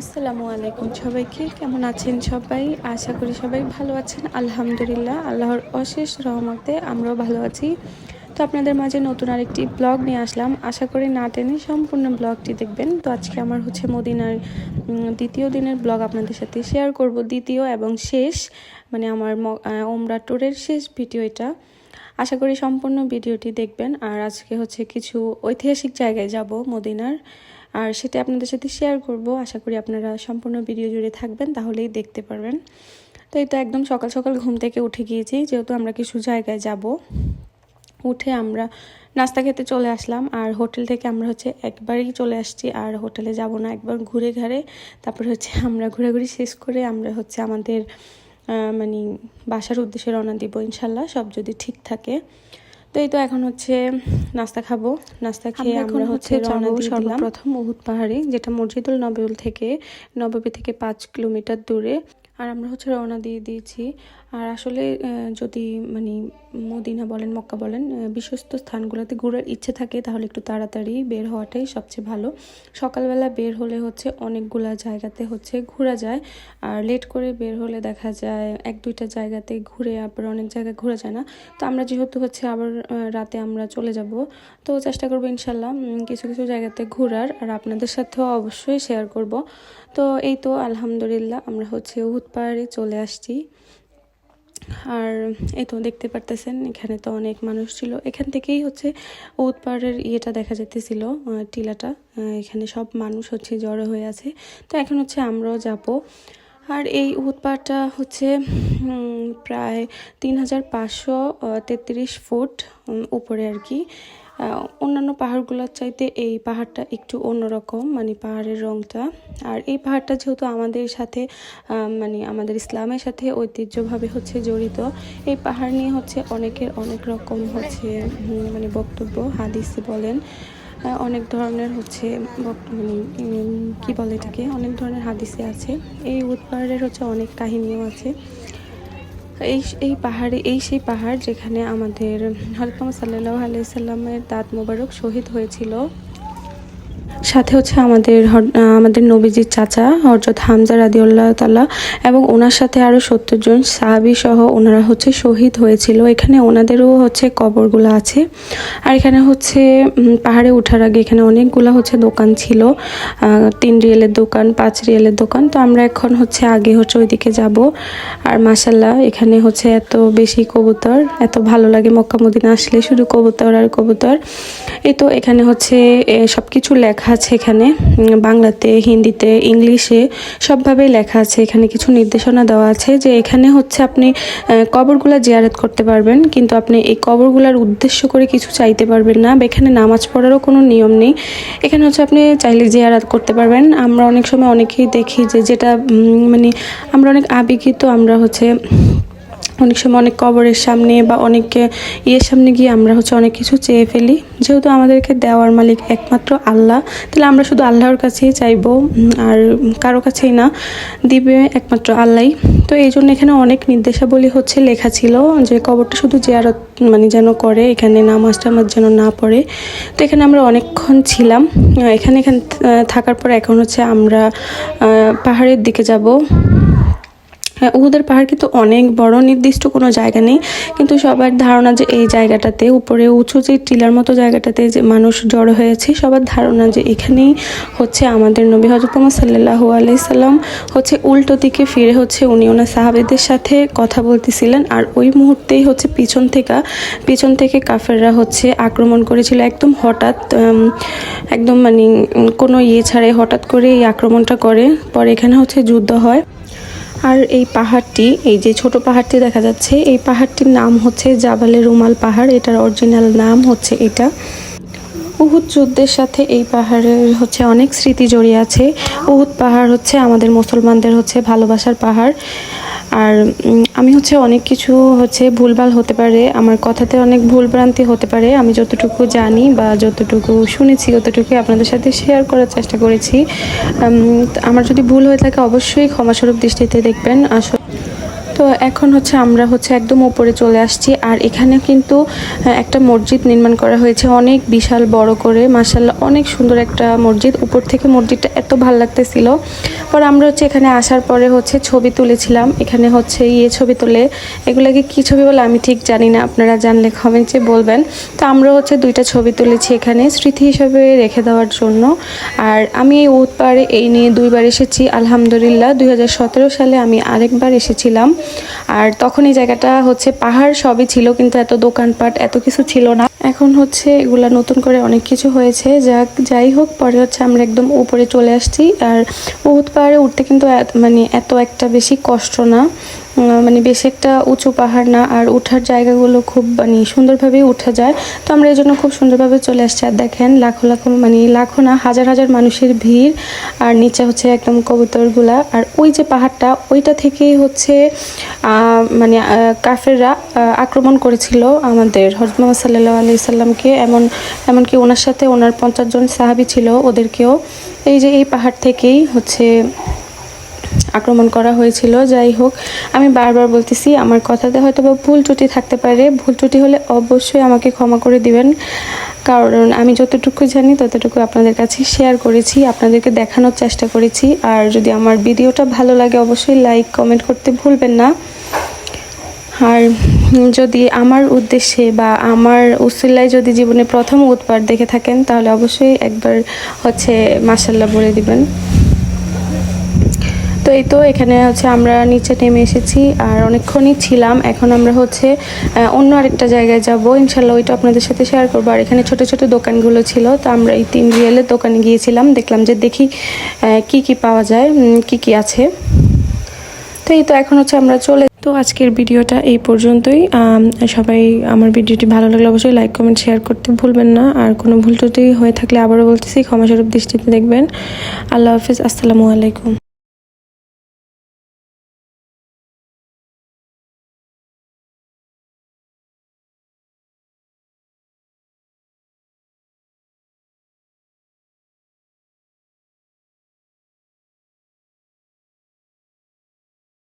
আসসালামু আলাইকুম সবাইকে। কেমন আছেন সবাই? আশা করি সবাই ভালো আছেন। আলহামদুলিল্লাহ, আল্লাহর অশেষ রহমতে আমরাও ভালো আছি। তো আপনাদের মাঝে নতুন আরেকটি ব্লগ নিয়ে আসলাম। আশা করি না টেনে সম্পূর্ণ ব্লগটি দেখবেন। তো আজকে আমার হচ্ছে মদিনার দ্বিতীয় দিনের ব্লগ আপনাদের সাথে শেয়ার করব। দ্বিতীয় এবং শেষ মানে আমার ওমরা ট্যুরের শেষ ভিডিও এটা। আশা করি সম্পূর্ণ ভিডিওটি দেখবেন। আর আজকে হচ্ছে কিছু ঐতিহাসিক জায়গায় যাব মদিনার। আর সেটা আপনাদের সাথে শেয়ার করব। আশা করি আপনারা সম্পূর্ণ ভিডিও জুড়ে থাকবেন, তাহলেই দেখতে পারবেন। তো এই তো একদম সকাল সকাল ঘুম থেকে উঠে গিয়েছি, যেহেতু আমরা কিছু জায়গায় যাব। উঠে আমরা নাস্তা খেতে চলে আসলাম, আর হোটেল থেকে আমরা হচ্ছে একবারই চলে আসছি, আর হোটেলে যাব না, একবার ঘুরে ঘাড়ে। তারপর হচ্ছে আমরা ঘোরাঘুরি শেষ করে আমরা হচ্ছে আমাদের মানে বাসার উদ্দেশ্যে রওনা দিব, ইনশাল্লাহ, সব যদি ঠিক থাকে। তো এই তো এখন হচ্ছে নাস্তা খাব। নাস্তা খেয়ে আমরা এখন হচ্ছে রওনা সর্বপ্রথম উহুদ পাহাড়ে যেটা মসজিদুল নবীল থেকে নববী থেকে পাঁচ কিলোমিটার দূরে। আর আমরা হচ্ছে রওনা দিয়ে দিয়েছি। আর আসলে যদি মানে মদিনা বলেন, মক্কা বলেন বিশ্বস্ত স্থানগুলোতে ঘোরার ইচ্ছে থাকে, তাহলে একটু তাড়াতাড়ি বের হওয়াটাই সবচেয়ে ভালো। সকালবেলা বের হলে হচ্ছে অনেকগুলা জায়গাতে হচ্ছে ঘোরা যায়। আর লেট করে বের হলে দেখা যায়, এক দুইটা জায়গাতে ঘুরে আবার অনেক জায়গায় ঘোরা যায় না। তো আমরা যেহেতু হচ্ছে আবার রাতে আমরা চলে যাব, তো চেষ্টা করব ইনশাল্লাহ কিছু কিছু জায়গাতে ঘোরার। আর আপনাদের সাথেও অবশ্যই শেয়ার করব। তো এই তো, আলহামদুলিল্লাহ, আমরা হচ্ছে উহুদ পাহাড়ে চলে আসছি। আর এই তো দেখতে পারতেছেন, এখানে তো অনেক মানুষ ছিল। এখান থেকেই হচ্ছে উৎপাড়ের ইয়েটা দেখা যেতেছিল টিলাটা। এখানে সব মানুষ হচ্ছে জড়ো হয়ে আছে। তো এখন হচ্ছে আমরাও যাব। আর এই উৎপাড়টা হচ্ছে প্রায় তিন হাজার পাঁচশো তেত্রিশ ফুট উপরে আর কি। অন্যান্য পাহাড়গুলোর চাইতে এই পাহাড়টা একটু অন্যরকম মানে পাহাড়ের রংটা। আর এই পাহাড়টা যেহেতু আমাদের সাথে মানে আমাদের ইসলামের সাথে ঐতিহ্যভাবে হচ্ছে জড়িত, এই পাহাড় নিয়ে হচ্ছে অনেকের অনেক রকম হচ্ছে মানে বক্তব্য, হাদিস বলেন অনেক ধরনের হচ্ছে মানে কি বলে এটাকে, অনেক ধরনের হাদিসে আছে। এই উদ পাহাড়ের হচ্ছে অনেক কাহিনীও আছে। এই এই পাহাড়ে, এই সেই পাহাড় যেখানে আমাদের হরতম সাল্লাহ আলাইসাল্লামের দাঁত মোবারক শহীদ হয়েছিল। সাথে হচ্ছে আমাদের আমাদের নবীজির চাচা হজরত হামজা রাদিউল্লাহ তাল্লাহ এবং ওনার সাথে আরও সত্তর জন সাহাবি সহ ওনারা হচ্ছে শহীদ হয়েছিল। এখানে ওনাদেরও হচ্ছে কবরগুলো আছে। আর এখানে হচ্ছে পাহাড়ে ওঠার আগে এখানে অনেকগুলো হচ্ছে দোকান ছিল। তিন রিয়েলের দোকান, পাঁচ রিয়েলের দোকান। তো আমরা এখন হচ্ছে আগে হচ্ছে ওইদিকে যাব। আর মাসাল্লাহ এখানে হচ্ছে এত বেশি কবুতর, এত ভালো লাগে মক্কা আসলে শুধু কবুতর আর কবুতর। এই তো এখানে হচ্ছে সব কিছু লেখা আছে এখানে বাংলাতে, হিন্দিতে, ইংলিশে সবভাবেই লেখা আছে। এখানে কিছু নির্দেশনা দেওয়া আছে যে এখানে হচ্ছে আপনি কবরগুলা জিয়ারত করতে পারবেন, কিন্তু আপনি এই কবরগুলার উদ্দেশ্য করে কিছু চাইতে পারবেন না। এখানে নামাজ পড়ারও কোনো নিয়ম নেই। এখানে হচ্ছে আপনি চাইলে জিয়ারাত করতে পারবেন। আমরা অনেক সময় অনেকেই দেখি যে যেটা মানে আমরা অনেক আবেগিত, আমরা হচ্ছে অনেক সময় অনেক কবরের সামনে বা অনেক ইয়ের সামনে গিয়ে আমরা হচ্ছে অনেক কিছু চেয়ে ফেলি। যেহেতু আমাদেরকে দেওয়ার মালিক একমাত্র আল্লাহ, তাহলে আমরা শুধু আল্লাহর কাছেই চাইব আর কারও কাছেই না, দিবে একমাত্র আল্লাহই তো এই জন্য এখানে অনেক নির্দেশাবলী হচ্ছে লেখা ছিল যে কবরটা শুধু জিয়ারত মানে যেন করে, এখানে নামাজ টামাজ যেন না পড়ে। তো এখানে আমরা অনেকক্ষণ ছিলাম। এখানে এখানে থাকার পর এখন হচ্ছে আমরা পাহাড়ের দিকে যাব। হ্যাঁ উহুদের পাহাড় কিন্তু অনেক বড়, নির্দিষ্ট কোনো জায়গা নেই। কিন্তু সবার ধারণা যে এই জায়গাটাতে, উপরে উঁচু যে টিলার মতো জায়গাটাতে যে মানুষ জড়ো হয়েছে, সবার ধারণা যে এখানেই হচ্ছে আমাদের নবী হজরত সাল্লাহু আলাইসাল্লাম হচ্ছে উল্টো দিকে ফিরে হচ্ছে, উনি ওনার সাহাবেদের সাথে কথা বলতেছিলেন। আর ওই মুহূর্তেই হচ্ছে পিছন থেকে পিছন থেকে কাফেররা হচ্ছে আক্রমণ করেছিল। একদম হঠাৎ একদম মানে কোনো ইয়ে ছাড়াই হঠাৎ করে এই আক্রমণটা করে। পরে এখানে হচ্ছে যুদ্ধ হয়। আর এই পাহাড়টি, এই যে ছোট পাহাড়টি দেখা যাচ্ছে, এই পাহাড়টির নাম হচ্ছে জাবালে রুমাল পাহাড়। এটার অরিজিনাল নাম হচ্ছে এটা। উহুদ যুদ্ধের সাথে এই পাহাড়ের হচ্ছে অনেক স্মৃতি জড়িয়ে আছে। উহুদ পাহাড় হচ্ছে আমাদের মুসলমানদের হচ্ছে ভালোবাসার পাহাড়। আর আমি হচ্ছে অনেক কিছু হচ্ছে ভুলভাল হতে পারে, আমার কথাতে অনেক ভুলভ্রান্তি হতে পারে, আমি যতটুকু জানি বা যতটুকু শুনেছি ততটুকুই আপনাদের সাথে শেয়ার করার চেষ্টা করেছি। আমার যদি ভুল হয়ে থাকে অবশ্যই ক্ষমাস্বরূপ দৃষ্টিতে দেখবেন, আসলে। তো এখন হচ্ছে আমরা হচ্ছে একদম উপরে চলে আসছি, আর এখানে কিন্তু একটা মসজিদ নির্মাণ করা হয়েছে, অনেক বিশাল বড় করে মাসাল্লাহ অনেক সুন্দর একটা মসজিদ, উপর থেকে মসজিদটা এত ভালো লাগতেছিল। পরে আমরা হচ্ছে এখানে আসার পরে হচ্ছে ছবি তুলেছিলাম। এখানে হচ্ছে ইয়ে ছবি তুলে। এগুলাকে কী ছবি বলে আমি ঠিক জানি না। আপনারা জানলে কমেন্টে বলবেন। তো আমরা হচ্ছে দুইটা ছবি তুলেছি এখানে স্মৃতি হিসাবে রেখে দেওয়ার জন্য। আর আমি এই উদ পাড়ে এই নিয়ে দুইবার এসেছি। আলহামদুলিল্লাহ, দুই হাজার সতেরো সালে আমি আরেকবার এসেছিলাম। আর তখন এই জায়গাটা হচ্ছে পাহাড় সবই ছিল, কিন্তু এত দোকানপাট, এত কিছু ছিল না। এখন হচ্ছে এগুলা নতুন করে অনেক কিছু হয়েছে। যাক, যাই হোক, পরে হচ্ছে আমরা একদম উপরে চলে আসছি। আর উহুদ পাহাড়ে উঠতে কিন্তু মানে এত একটা বেশি কষ্ট না। মানে বেশ একটা উঁচু পাহাড় না, আর ওঠার জায়গাগুলো খুব মানে সুন্দরভাবেই উঠা যায়। তো আমরা এই জন্য খুব সুন্দরভাবে চলে আসছি। আর দেখেন, লাখো লাখো মানে লাখো না, হাজার হাজার মানুষের ভিড়। আর নিচে হচ্ছে একদম কবুতরগুলা। আর ওই যে পাহাড়টা, ওইটা থেকেই হচ্ছে মানে কাফেররা আক্রমণ করেছিল আমাদের। মোহাম্মদ সাল্লাহ আলি সাল্লামকে। এমন, এমনকি ওনার সাথে ওনার পঞ্চাশ জন সাহাবি ছিল ওদেরকেও। এই যে এই পাহাড় থেকেই হচ্ছে আক্রমণ করা হয়েছিল, যাই হোক। আমি বারবার বলতেছি, আমার কথাতে হয়তো বা ভুল ত্রুটি থাকতে পারে। ভুল ত্রুটি হলে অবশ্যই আমাকে ক্ষমা করে দিবেন। কারণ আমি যতটুকু জানি, ততটুকু আপনাদের কাছে শেয়ার করেছি, আপনাদেরকে দেখানোর চেষ্টা করেছি। আর যদি আমার ভিডিওটা ভালো লাগে, অবশ্যই লাইক কমেন্ট করতে ভুলবেন না। আর যদি আমার উদ্দেশ্যে বা আমার উসিল্লায় যদি জীবনে প্রথম উৎপাদ দেখে থাকেন, তাহলে অবশ্যই একবার হচ্ছে মাসাল্লাহ বলে দিবেন। তো এই তো, এখানে হচ্ছে আমরা নিচে নেমে এসেছি আর অনেকক্ষণই ছিলাম। এখন আমরা হচ্ছে অন্য আরেকটা জায়গায় যাব। ইনশাল্লাহ ওইটা আপনাদের সাথে শেয়ার করব। আর এখানে ছোট ছোট দোকানগুলো ছিল, তো আমরা এই তিন রিয়েলের দোকানে গিয়েছিলাম। দেখলাম যে দেখি কি কি পাওয়া যায় কি কি আছে। তো এই তো, এখন হচ্ছে আমরা চলে তো আজকের ভিডিওটা এই পর্যন্তই। সবাই আমার ভিডিওটি ভালো লাগলে অবশ্যই লাইক কমেন্ট শেয়ার করতে ভুলবেন না। আর কোনো ভুল ত্রুটি হয়ে থাকলে আবারও বলতেছি ক্ষমাস্বরূপ দৃষ্টিতে দেখবেন। আল্লাহ হাফিজ, আসসালামু আলাইকুম।